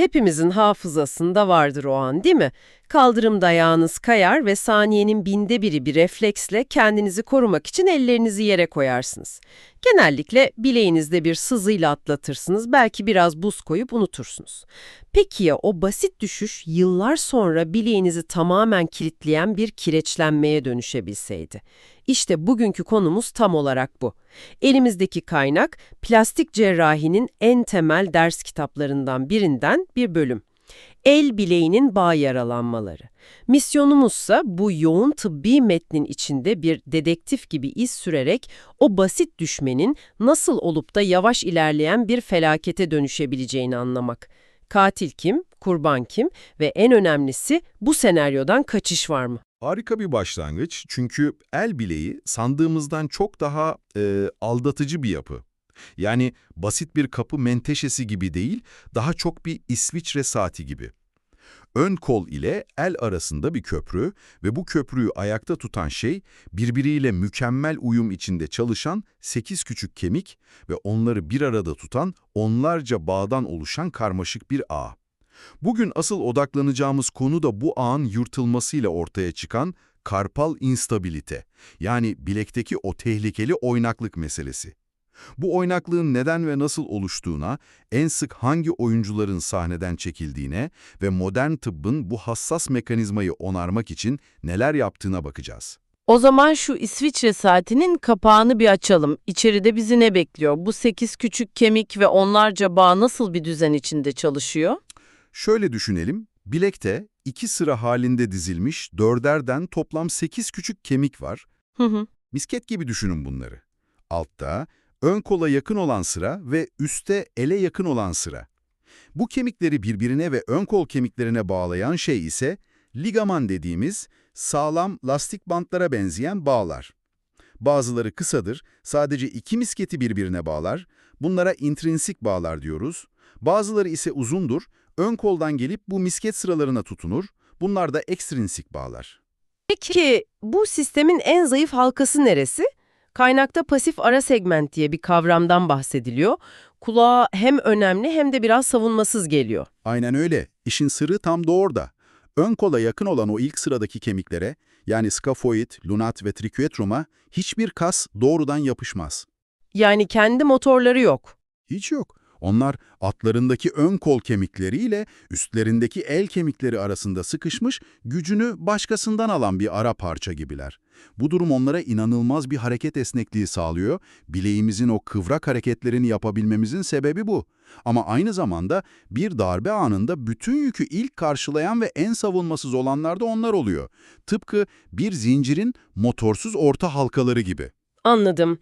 Hepimizin hafızasında vardır o an değil mi? Kaldırımda ayağınız kayar ve saniyenin binde biri bir refleksle kendinizi korumak için ellerinizi yere koyarsınız. Genellikle bileğinizde bir sızıyla atlatırsınız, belki biraz buz koyup unutursunuz. Peki ya o basit düşüş yıllar sonra bileğinizi tamamen kilitleyen bir kireçlenmeye dönüşebilseydi? İşte bugünkü konumuz tam olarak bu. Elimizdeki kaynak plastik cerrahinin en temel ders kitaplarından birinden bir bölüm. El bileğinin bağ yaralanmaları. Misyonumuzsa bu yoğun tıbbi metnin içinde bir dedektif gibi iz sürerek o basit düşmenin nasıl olup da yavaş ilerleyen bir felakete dönüşebileceğini anlamak. Katil kim, kurban kim ve en önemlisi bu senaryodan kaçış var mı? Harika bir başlangıç çünkü el bileği sandığımızdan çok daha e, aldatıcı bir yapı. Yani basit bir kapı menteşesi gibi değil, daha çok bir İsviçre saati gibi. Ön kol ile el arasında bir köprü ve bu köprüyü ayakta tutan şey birbiriyle mükemmel uyum içinde çalışan 8 küçük kemik ve onları bir arada tutan onlarca bağdan oluşan karmaşık bir ağ. Bugün asıl odaklanacağımız konu da bu ağın yırtılmasıyla ortaya çıkan karpal instabilite, yani bilekteki o tehlikeli oynaklık meselesi. Bu oynaklığın neden ve nasıl oluştuğuna, en sık hangi oyuncuların sahneden çekildiğine ve modern tıbbın bu hassas mekanizmayı onarmak için neler yaptığına bakacağız. O zaman şu İsviçre saatinin kapağını bir açalım. İçeride bizi ne bekliyor? Bu sekiz küçük kemik ve onlarca bağ nasıl bir düzen içinde çalışıyor? Şöyle düşünelim, bilekte iki sıra halinde dizilmiş dörderden toplam 8 küçük kemik var. Hı hı. Misket gibi düşünün bunları. Altta, ön kola yakın olan sıra ve üstte ele yakın olan sıra. Bu kemikleri birbirine ve ön kol kemiklerine bağlayan şey ise ligaman dediğimiz sağlam lastik bantlara benzeyen bağlar. Bazıları kısadır, sadece iki misketi birbirine bağlar. Bunlara intrinsik bağlar diyoruz. Bazıları ise uzundur, ön koldan gelip bu misket sıralarına tutunur. Bunlar da ekstrinsik bağlar. Peki bu sistemin en zayıf halkası neresi? Kaynakta pasif ara segment diye bir kavramdan bahsediliyor. Kulağa hem önemli hem de biraz savunmasız geliyor. Aynen öyle. İşin sırrı tam da orada. Ön kola yakın olan o ilk sıradaki kemiklere, yani skafoid, lunat ve triquetrum'a hiçbir kas doğrudan yapışmaz. Yani kendi motorları yok. Hiç yok. Onlar atlarındaki ön kol kemikleriyle üstlerindeki el kemikleri arasında sıkışmış, gücünü başkasından alan bir ara parça gibiler. Bu durum onlara inanılmaz bir hareket esnekliği sağlıyor. Bileğimizin o kıvrak hareketlerini yapabilmemizin sebebi bu. Ama aynı zamanda bir darbe anında bütün yükü ilk karşılayan ve en savunmasız olanlar da onlar oluyor. Tıpkı bir zincirin motorsuz orta halkaları gibi. Anladım.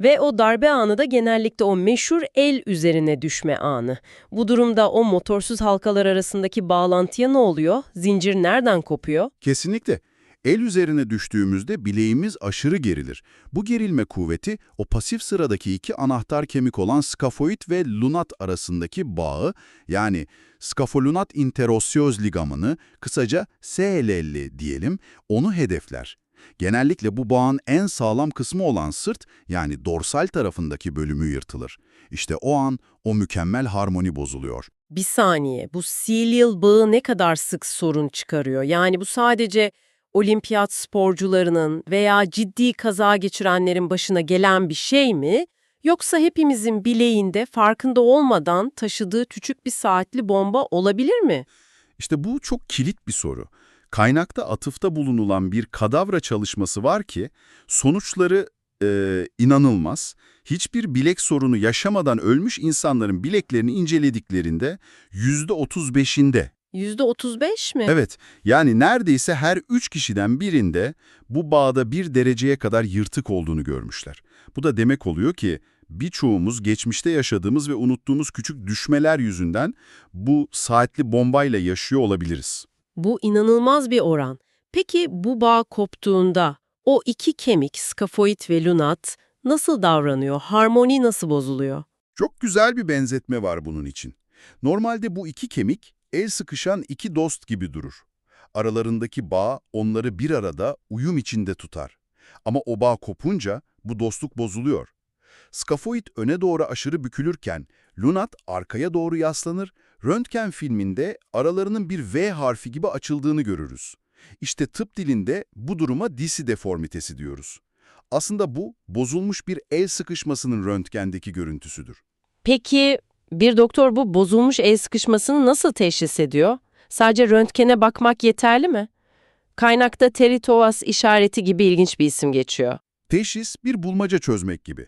Ve o darbe anı da genellikle o meşhur el üzerine düşme anı. Bu durumda o motorsuz halkalar arasındaki bağlantıya ne oluyor? Zincir nereden kopuyor? Kesinlikle. El üzerine düştüğümüzde bileğimiz aşırı gerilir. Bu gerilme kuvveti o pasif sıradaki iki anahtar kemik olan skafoid ve lunat arasındaki bağı yani skafolunat interosseöz ligamını kısaca SLL diyelim onu hedefler. Genellikle bu bağın en sağlam kısmı olan sırt yani dorsal tarafındaki bölümü yırtılır. İşte o an o mükemmel harmoni bozuluyor. Bir saniye, bu cilial bağı ne kadar sık sorun çıkarıyor? Yani bu sadece olimpiyat sporcularının veya ciddi kaza geçirenlerin başına gelen bir şey mi? Yoksa hepimizin bileğinde farkında olmadan taşıdığı küçük bir saatli bomba olabilir mi? İşte bu çok kilit bir soru. Kaynakta atıfta bulunulan bir kadavra çalışması var ki sonuçları e, inanılmaz. Hiçbir bilek sorunu yaşamadan ölmüş insanların bileklerini incelediklerinde %35'inde %35 mi? Evet, yani neredeyse her üç kişiden birinde bu bağda bir dereceye kadar yırtık olduğunu görmüşler. Bu da demek oluyor ki birçoğumuz geçmişte yaşadığımız ve unuttuğumuz küçük düşmeler yüzünden bu saatli bombayla yaşıyor olabiliriz. Bu inanılmaz bir oran. Peki bu bağ koptuğunda o iki kemik, skafoid ve lunat nasıl davranıyor? Harmoni nasıl bozuluyor? Çok güzel bir benzetme var bunun için. Normalde bu iki kemik el sıkışan iki dost gibi durur. Aralarındaki bağ onları bir arada uyum içinde tutar. Ama o bağ kopunca bu dostluk bozuluyor. Skafoid öne doğru aşırı bükülürken lunat arkaya doğru yaslanır, Röntgen filminde aralarının bir V harfi gibi açıldığını görürüz. İşte tıp dilinde bu duruma disi deformitesi diyoruz. Aslında bu, bozulmuş bir el sıkışmasının röntgendeki görüntüsüdür. Peki bir doktor bu bozulmuş el sıkışmasını nasıl teşhis ediyor? Sadece röntgene bakmak yeterli mi? Kaynakta teritovas işareti gibi ilginç bir isim geçiyor. Teşhis bir bulmaca çözmek gibi.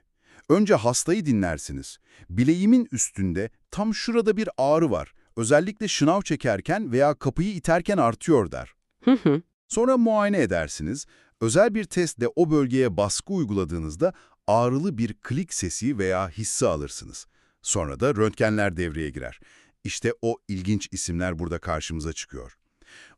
Önce hastayı dinlersiniz. Bileğimin üstünde tam şurada bir ağrı var. Özellikle şınav çekerken veya kapıyı iterken artıyor der. Hı hı. Sonra muayene edersiniz. Özel bir testle o bölgeye baskı uyguladığınızda ağrılı bir klik sesi veya hissi alırsınız. Sonra da röntgenler devreye girer. İşte o ilginç isimler burada karşımıza çıkıyor.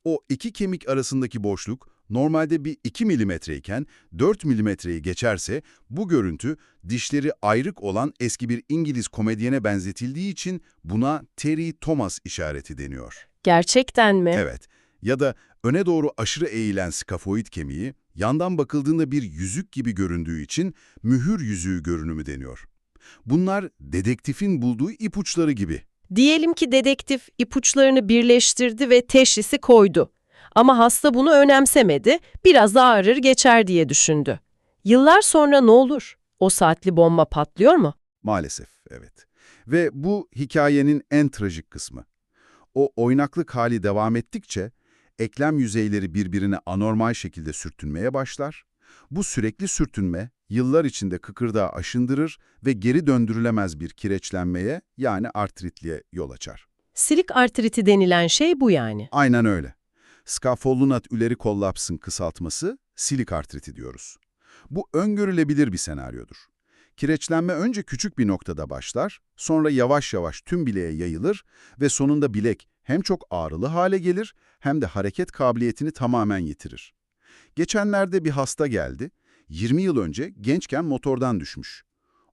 O iki kemik arasındaki boşluk normalde bir 2 milimetreyken 4 milimetreyi geçerse bu görüntü dişleri ayrık olan eski bir İngiliz komedyene benzetildiği için buna Terry Thomas işareti deniyor. Gerçekten mi? Evet. Ya da öne doğru aşırı eğilen skafoid kemiği, yandan bakıldığında bir yüzük gibi göründüğü için mühür yüzüğü görünümü deniyor. Bunlar dedektifin bulduğu ipuçları gibi. Diyelim ki dedektif ipuçlarını birleştirdi ve teşhisi koydu. Ama hasta bunu önemsemedi, biraz ağrır geçer diye düşündü. Yıllar sonra ne olur? O saatli bomba patlıyor mu? Maalesef, evet. Ve bu hikayenin en trajik kısmı. O oynaklık hali devam ettikçe, eklem yüzeyleri birbirine anormal şekilde sürtünmeye başlar. Bu sürekli sürtünme, yıllar içinde kıkırdağı aşındırır ve geri döndürülemez bir kireçlenmeye, yani artritliğe yol açar. Silik artriti denilen şey bu yani. Aynen öyle. Scafolunat üleri kollapsın kısaltması, silik artriti diyoruz. Bu öngörülebilir bir senaryodur. Kireçlenme önce küçük bir noktada başlar, sonra yavaş yavaş tüm bileğe yayılır ve sonunda bilek hem çok ağrılı hale gelir hem de hareket kabiliyetini tamamen yitirir. Geçenlerde bir hasta geldi, 20 yıl önce gençken motordan düşmüş.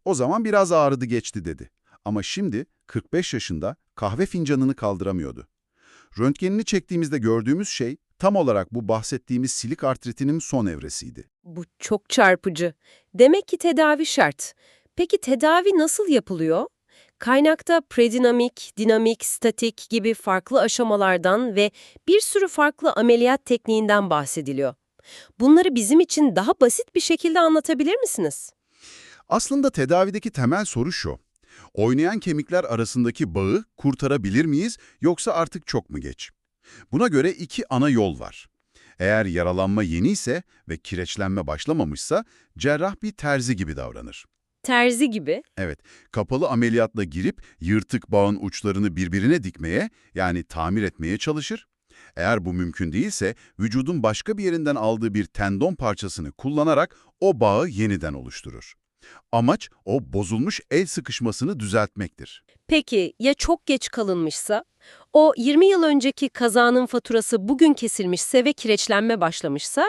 O zaman biraz ağrıdı geçti dedi. Ama şimdi 45 yaşında kahve fincanını kaldıramıyordu. Röntgenini çektiğimizde gördüğümüz şey tam olarak bu bahsettiğimiz silik artritinin son evresiydi. Bu çok çarpıcı. Demek ki tedavi şart. Peki tedavi nasıl yapılıyor? Kaynakta predinamik, dinamik, statik gibi farklı aşamalardan ve bir sürü farklı ameliyat tekniğinden bahsediliyor. Bunları bizim için daha basit bir şekilde anlatabilir misiniz? Aslında tedavideki temel soru şu. Oynayan kemikler arasındaki bağı kurtarabilir miyiz yoksa artık çok mu geç? Buna göre iki ana yol var. Eğer yaralanma yeni ise ve kireçlenme başlamamışsa cerrah bir terzi gibi davranır. Terzi gibi. Evet, kapalı ameliyatla girip yırtık bağın uçlarını birbirine dikmeye yani tamir etmeye çalışır. Eğer bu mümkün değilse vücudun başka bir yerinden aldığı bir tendon parçasını kullanarak o bağı yeniden oluşturur. Amaç o bozulmuş el sıkışmasını düzeltmektir. Peki ya çok geç kalınmışsa? O 20 yıl önceki kazanın faturası bugün kesilmişse ve kireçlenme başlamışsa?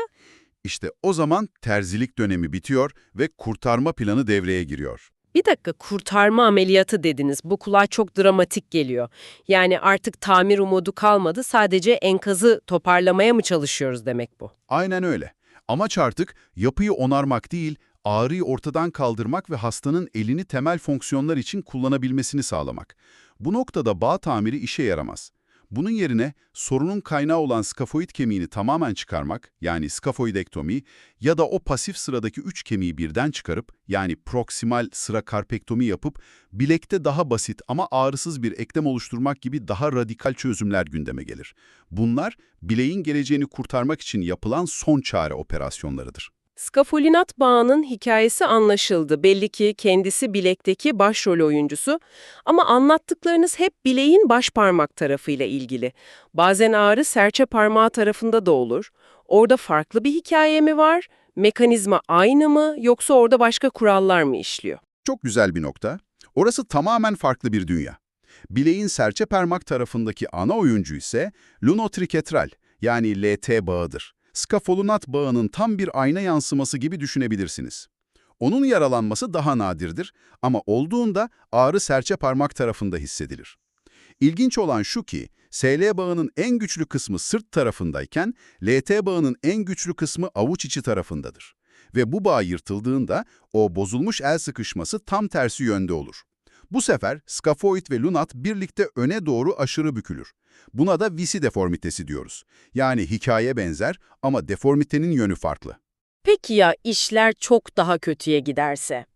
İşte o zaman terzilik dönemi bitiyor ve kurtarma planı devreye giriyor. Bir dakika kurtarma ameliyatı dediniz. Bu kulağa çok dramatik geliyor. Yani artık tamir umudu kalmadı. Sadece enkazı toparlamaya mı çalışıyoruz demek bu? Aynen öyle. Amaç artık yapıyı onarmak değil, ağrıyı ortadan kaldırmak ve hastanın elini temel fonksiyonlar için kullanabilmesini sağlamak. Bu noktada bağ tamiri işe yaramaz. Bunun yerine sorunun kaynağı olan skafoid kemiğini tamamen çıkarmak, yani skafoidektomi ya da o pasif sıradaki üç kemiği birden çıkarıp, yani proksimal sıra karpektomi yapıp, bilekte daha basit ama ağrısız bir eklem oluşturmak gibi daha radikal çözümler gündeme gelir. Bunlar, bileğin geleceğini kurtarmak için yapılan son çare operasyonlarıdır. Skafolinat bağının hikayesi anlaşıldı. Belli ki kendisi bilekteki başrol oyuncusu. Ama anlattıklarınız hep bileğin baş parmak tarafıyla ilgili. Bazen ağrı serçe parmağı tarafında da olur. Orada farklı bir hikaye mi var? Mekanizma aynı mı yoksa orada başka kurallar mı işliyor? Çok güzel bir nokta. Orası tamamen farklı bir dünya. Bileğin serçe parmak tarafındaki ana oyuncu ise lunotriketral yani LT bağıdır. Skafolunat bağının tam bir ayna yansıması gibi düşünebilirsiniz. Onun yaralanması daha nadirdir ama olduğunda ağrı serçe parmak tarafında hissedilir. İlginç olan şu ki, SL bağının en güçlü kısmı sırt tarafındayken, LT bağının en güçlü kısmı avuç içi tarafındadır. Ve bu bağ yırtıldığında o bozulmuş el sıkışması tam tersi yönde olur. Bu sefer skafoid ve lunat birlikte öne doğru aşırı bükülür. Buna da visi deformitesi diyoruz. Yani hikaye benzer ama deformitenin yönü farklı. Peki ya işler çok daha kötüye giderse?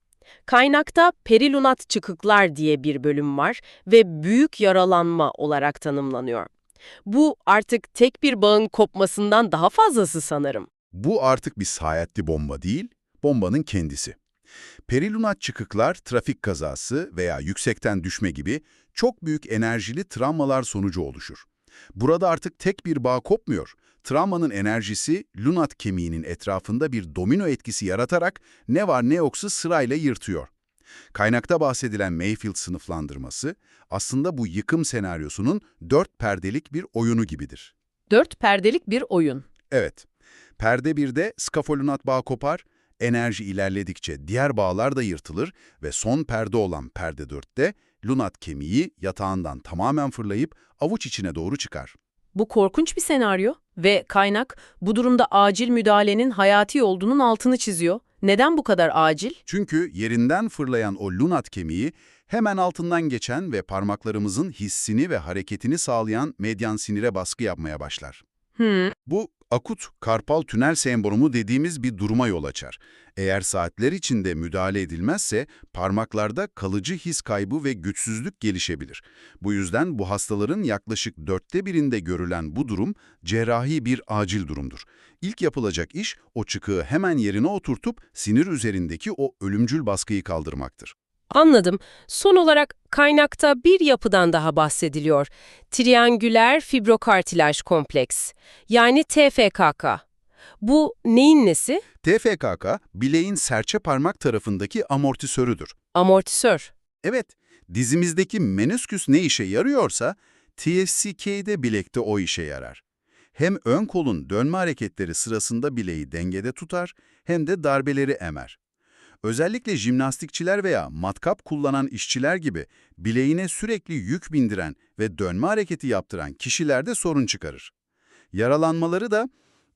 Kaynakta perilunat çıkıklar diye bir bölüm var ve büyük yaralanma olarak tanımlanıyor. Bu artık tek bir bağın kopmasından daha fazlası sanırım. Bu artık bir sayetli bomba değil, bombanın kendisi. Perilunat çıkıklar trafik kazası veya yüksekten düşme gibi çok büyük enerjili travmalar sonucu oluşur. Burada artık tek bir bağ kopmuyor. Travmanın enerjisi lunat kemiğinin etrafında bir domino etkisi yaratarak ne var ne yoksa sırayla yırtıyor. Kaynakta bahsedilen Mayfield sınıflandırması aslında bu yıkım senaryosunun dört perdelik bir oyunu gibidir. Dört perdelik bir oyun. Evet, perde 1'de skafolunat bağ kopar, enerji ilerledikçe diğer bağlar da yırtılır ve son perde olan perde 4'te lunat kemiği yatağından tamamen fırlayıp avuç içine doğru çıkar. Bu korkunç bir senaryo ve kaynak bu durumda acil müdahalenin hayati olduğunun altını çiziyor. Neden bu kadar acil? Çünkü yerinden fırlayan o lunat kemiği hemen altından geçen ve parmaklarımızın hissini ve hareketini sağlayan medyan sinire baskı yapmaya başlar. Hmm, Bu akut karpal tünel sendromu dediğimiz bir duruma yol açar. Eğer saatler içinde müdahale edilmezse parmaklarda kalıcı his kaybı ve güçsüzlük gelişebilir. Bu yüzden bu hastaların yaklaşık dörtte birinde görülen bu durum cerrahi bir acil durumdur. İlk yapılacak iş o çıkığı hemen yerine oturtup sinir üzerindeki o ölümcül baskıyı kaldırmaktır. Anladım. Son olarak kaynakta bir yapıdan daha bahsediliyor. Triangüler fibrokartilaj kompleks. Yani TFKK. Bu neyin nesi? TFKK, bileğin serçe parmak tarafındaki amortisörüdür. Amortisör. Evet, dizimizdeki menüsküs ne işe yarıyorsa, TSCK'de bilekte o işe yarar. Hem ön kolun dönme hareketleri sırasında bileği dengede tutar, hem de darbeleri emer. Özellikle jimnastikçiler veya matkap kullanan işçiler gibi bileğine sürekli yük bindiren ve dönme hareketi yaptıran kişilerde sorun çıkarır. Yaralanmaları da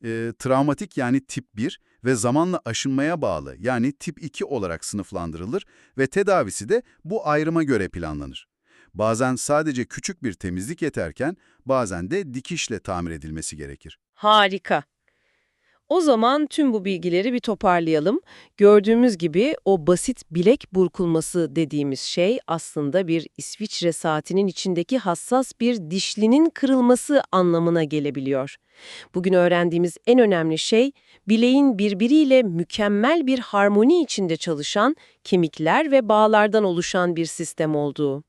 e, travmatik yani tip 1 ve zamanla aşınmaya bağlı yani tip 2 olarak sınıflandırılır ve tedavisi de bu ayrıma göre planlanır. Bazen sadece küçük bir temizlik yeterken bazen de dikişle tamir edilmesi gerekir. harika. O zaman tüm bu bilgileri bir toparlayalım. Gördüğümüz gibi o basit bilek burkulması dediğimiz şey aslında bir İsviçre saatinin içindeki hassas bir dişlinin kırılması anlamına gelebiliyor. Bugün öğrendiğimiz en önemli şey bileğin birbiriyle mükemmel bir harmoni içinde çalışan kemikler ve bağlardan oluşan bir sistem olduğu.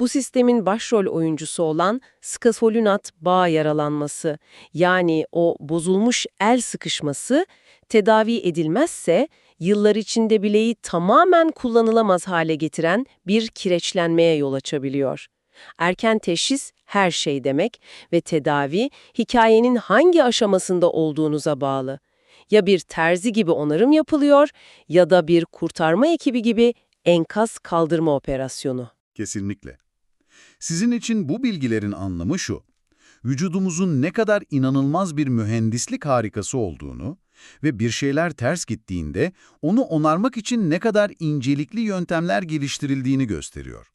Bu sistemin başrol oyuncusu olan skafolunat bağ yaralanması yani o bozulmuş el sıkışması tedavi edilmezse yıllar içinde bileği tamamen kullanılamaz hale getiren bir kireçlenmeye yol açabiliyor. Erken teşhis her şey demek ve tedavi hikayenin hangi aşamasında olduğunuza bağlı. Ya bir terzi gibi onarım yapılıyor ya da bir kurtarma ekibi gibi enkaz kaldırma operasyonu. Kesinlikle. Sizin için bu bilgilerin anlamı şu. Vücudumuzun ne kadar inanılmaz bir mühendislik harikası olduğunu ve bir şeyler ters gittiğinde onu onarmak için ne kadar incelikli yöntemler geliştirildiğini gösteriyor.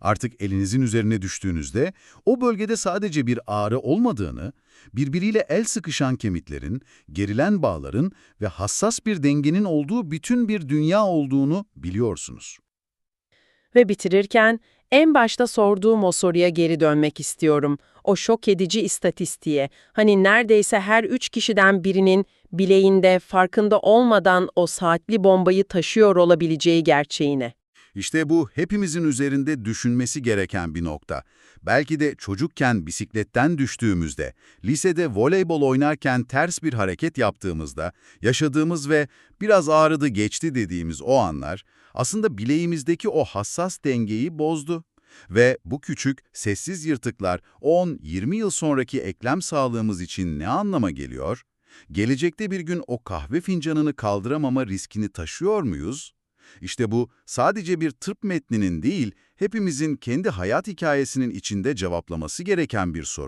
Artık elinizin üzerine düştüğünüzde o bölgede sadece bir ağrı olmadığını, birbiriyle el sıkışan kemiklerin, gerilen bağların ve hassas bir dengenin olduğu bütün bir dünya olduğunu biliyorsunuz. Ve bitirirken en başta sorduğum o soruya geri dönmek istiyorum. O şok edici istatistiğe. Hani neredeyse her üç kişiden birinin bileğinde farkında olmadan o saatli bombayı taşıyor olabileceği gerçeğine. İşte bu hepimizin üzerinde düşünmesi gereken bir nokta. Belki de çocukken bisikletten düştüğümüzde, lisede voleybol oynarken ters bir hareket yaptığımızda, yaşadığımız ve biraz ağrıdı geçti dediğimiz o anlar, aslında bileğimizdeki o hassas dengeyi bozdu. Ve bu küçük, sessiz yırtıklar 10-20 yıl sonraki eklem sağlığımız için ne anlama geliyor? Gelecekte bir gün o kahve fincanını kaldıramama riskini taşıyor muyuz? İşte bu sadece bir tıp metninin değil, hepimizin kendi hayat hikayesinin içinde cevaplaması gereken bir soru.